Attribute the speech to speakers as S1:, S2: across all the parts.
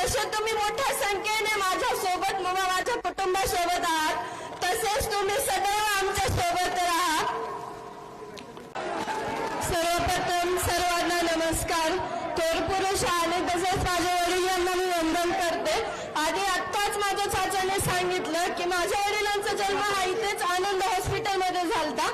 S1: जसे तुम्ही मोठ्या संख्येने माझ्या सोबत व माझ्या कुटुंबासोबत आहात. तसेच तुम्ही सदैव आमच्यासोबत राहा. सर्वप्रथम सर्वांना नमस्कार. थोर पुरुष आणि तसेच माझ्या वडिलांना मी वंदन करते. आधी आत्ताच माझ्या चाचाने सांगितलं की माझ्या वडिलांचा जन्म हा इथेच आनंद हॉस्पिटलमध्ये झालता.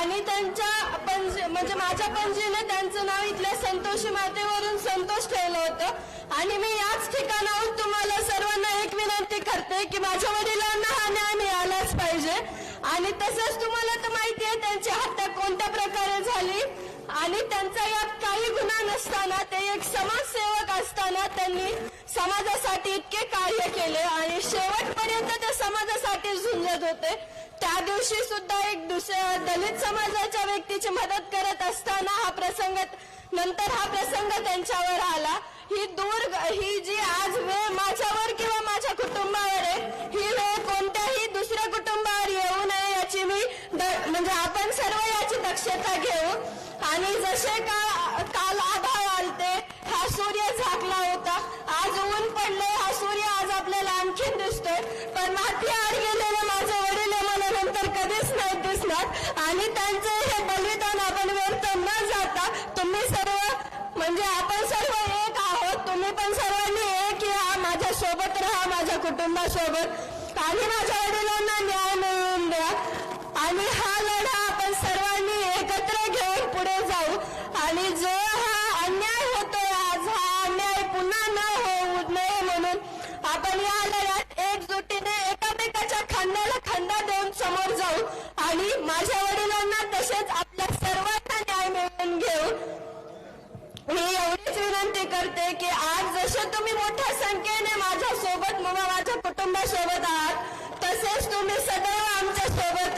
S1: आणि त्यांच्या पणजी म्हणजे माझ्या पणजीने त्यांचं नाव इथल्या संतोषी मातेवरून संतोष होतं आणि मी याच ठिकाणाहून तुम्हाला सर्वांना एक विनंती करते की माझ्या वडिलांना हा न्याय मिळालाच पाहिजे. आणि तसंच तुम्हाला तर माहिती आहे त्यांची हत्या कोणत्या प्रकारे झाली? आणि त्यांचा यात काही गुन्हा नसताना ते एक समाजसेवक असताना त्यांनी समाजासाठी इतके कार्य केले आणि शेवटपर्यंत ते समाजासाठी झुंजत होते. त्या दिवशी सुद्धा एक दुसऱ्या दलित समाजाच्या व्यक्तीची मदत करत असताना हा प्रसंग नंतर हा प्रसंग त्यांच्यावर आला. ही दूर ही जी आज वेळ माझ्यावर किंवा माझ्या कुटुंबावर आहे ही वेळ कोणत्याही दुसऱ्या कुटुंबावर येऊ नये याची मी म्हणजे आपण सर्व याची दक्षता घेऊ. आणि जसे का काल आभाळ आलते हा सूर्य झाकला होता. आज ऊन पडले हा सूर्य आज आपल्याला आणखीन दिसतोय. पण माती आड गेलेले माझे वडील मला नंतर कधीच आपण सर्वांनी एक या माझ्या सोबत राहा माझ्या कुटुंबासोबत. आणि माझ्या वडिलांना न्याय मिळवून द्या. आणि हा लढा आपण सर्वांनी एकत्र घेऊन पुढे जाऊ. आणि जो हा अन्याय होतोय आज हा अन्याय पुन्हा न होऊ नये म्हणून आपण या लढ्यात एकजुटीने एकामेकाच्या खांद्याला खांदा देऊन समोर जाऊ. आणि माझ्या विनंती करते की आज जसे तुम्ही मोठ्या संख्येने माझ्या सोबत माझ्या कुटुंबासोबत आहात तसेच तुम्ही सदैव आमच्यासोबत